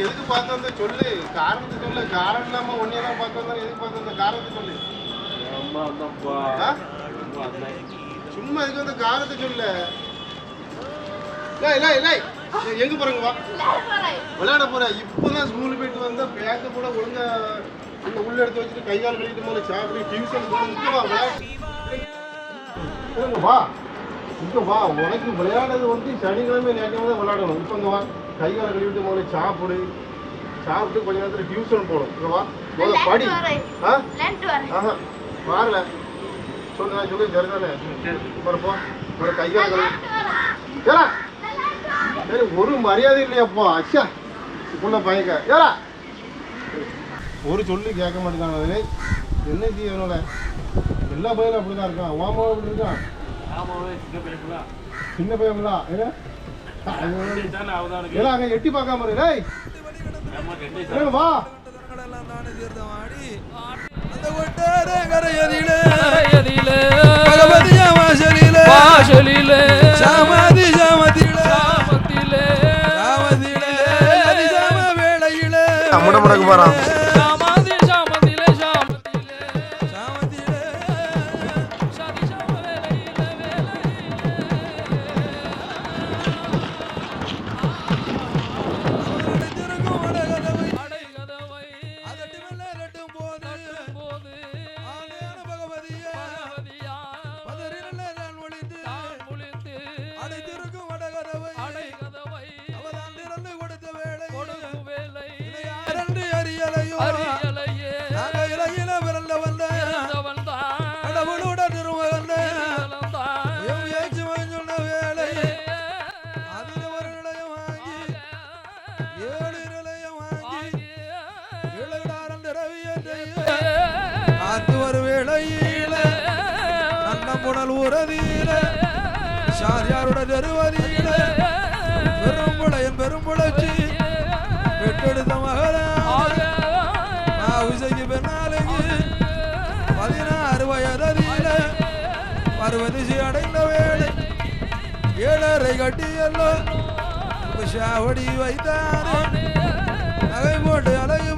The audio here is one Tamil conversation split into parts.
எதுக்கு பார்த்து வந்த சொல்லு? காரணத்தை சொல்லு. காரணம் இல்லாம ஒன்னே தான் பார்த்து வந்தா எதுக்கு பார்த்து வந்த காரணத்தை சொல்லு? சும்மா இதுக்கு வந்து காரணத்தை சொல்லு. லே லே லே ஏய், எங்க போறீங்க வா. விளையாட போற. இப்பதான் ஸ்கூல் போயிட்டு வந்தா பேக்க கூட ஒழுங்கா இந்த உள்ள எடுத்து வச்சுட்டு கை கால் கழிட்டு போல சாப்பிட்டு டியூஷன் இங்க வா. இங்க வா உனக்கு விளையாடுறது வந்து சனிக்கிழமை ஞாயிற்றுக்கிழமை தான் விளையாடணும். இப்போ இங்க வா கை கால் கழுவிட்டு முதல்ல சாப்பிடு. சாப்பிட்டு கொஞ்ச நேரத்துல டியூஷன் போகணும். இங்க வா முதல்ல படி. ஆ? ஆஹா பாருல சொல்லு நான் சொல்லி சரிதானே ஒரு போ. ஒரு கை கால் கழுவி. ஏடா சரி ஒரு மரியாதை இல்லையாப்பா. அச்சா. புள்ள பையங்க. ஏடா ஒரு சொல்லி கேட்க மாட்டேங்கான என்ன செய்ய எல்லா பையனும் அப்படிதான் இருக்கான். ஓமாவும் அப்படி இருக்கான். சின்ன பையன்களா ஏன்னா அங்க எட்டி பார்க்காம இரு டேய் ஏய், வா சாமதி சாமதியிலே வேளையிலே போறான் சாரியாரோட தெருவதியில பெரும்புளையன் பெற்றெடுத்த மகளா. உசைக்கு பெண்ணாலைக்கு பதினாறு வயதில பருவதிசி அடைந்த வேலை ஏழரை கட்டியல்லோ. சாவடி வைத்தானே. நகை போட்டு அழகு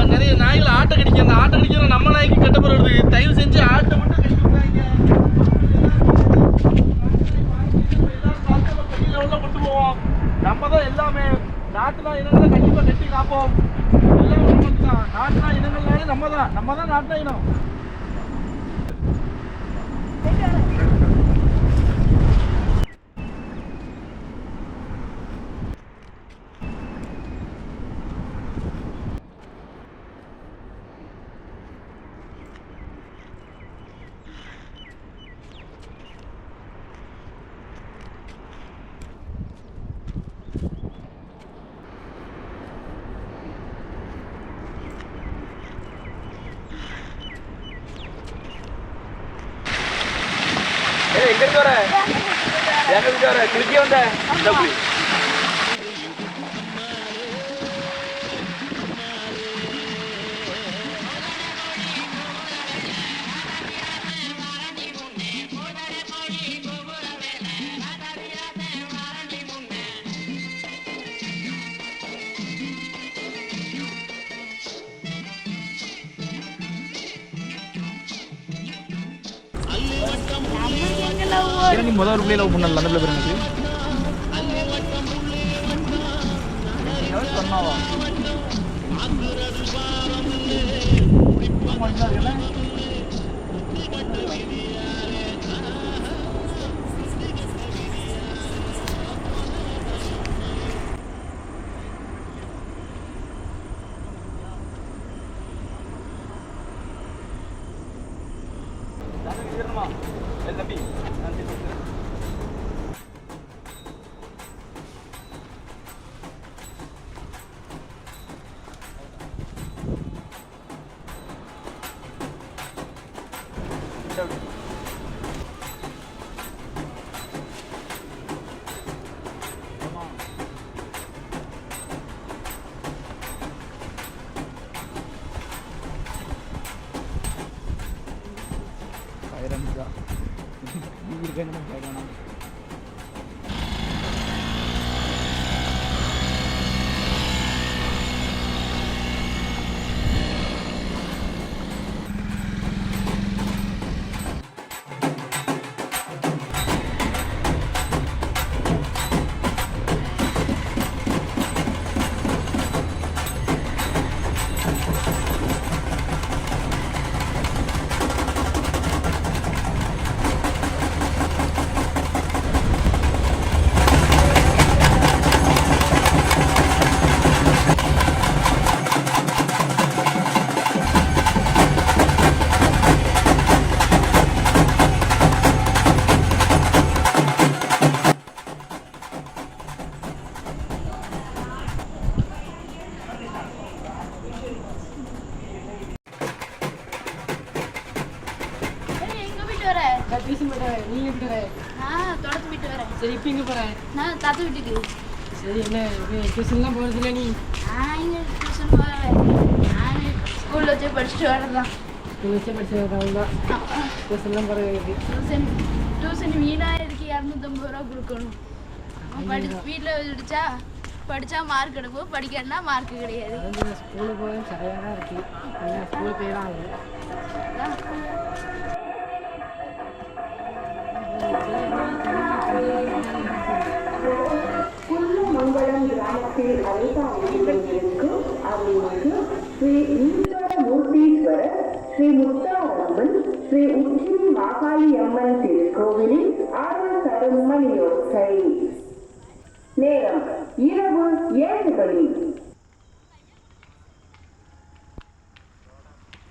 ஆட்டு நிறைய நாயில ஆட்டை கடிக்க அந்த ஆட்டை கடிக்கிற நம்ம நாய்க்கு கெட்ட பேர் வருது. தயவு செஞ்சு ஆட்டை மட்டும் கடிக்க விடாதீங்க. பெரிய கொண்டு போவோம் நம்ம தான் எல்லாமே. நாட்டுல இனங்களை கண்டிப்பா கட்டி காப்போம். எல்லாம் நமக்கு தான். நாட்டுல இனங்கள்னாலே நம்ம தான் நம்ம தான் நாட்டுல இனம். எங்க இருந்து வர குளிக்க வந்த இந்த குளி நீ முதல் ஒரு லவ் பண்ணல அந்த பிள்ளை பேர் எனக்கு சொன்னாவா? டியூஷன் நீங்க எப்படி வரேன் நான் தொடர்ந்து போயிட்டு வரேன். சரி இப்போ போகிறேன் நான் தாத்தா வீட்டுக்கு. சரி என்ன டியூஷன்லாம் போகிறது இல்லை நீ? நான் tuition போறேன். நானு school ல வச்சே படிச்சுட்டு வரதுதான். நீங்கள் வச்சு படிச்சு வரவங்க தான் ஆமா. டியூஷன்லாம் போகிறது tuition tuition வீணா இருக்கு இரநூத்தம்பது ரூபா கொடுக்கணும். படி வீட்டில் படிச்சா மார்க் எடுக்கும். படிக்கணும்னா மார்க் கிடையாது. ஸ்கூலுக்கு போகிறது சரியாக தான் இருக்குது ஸ்கூல் போய் அம்மன்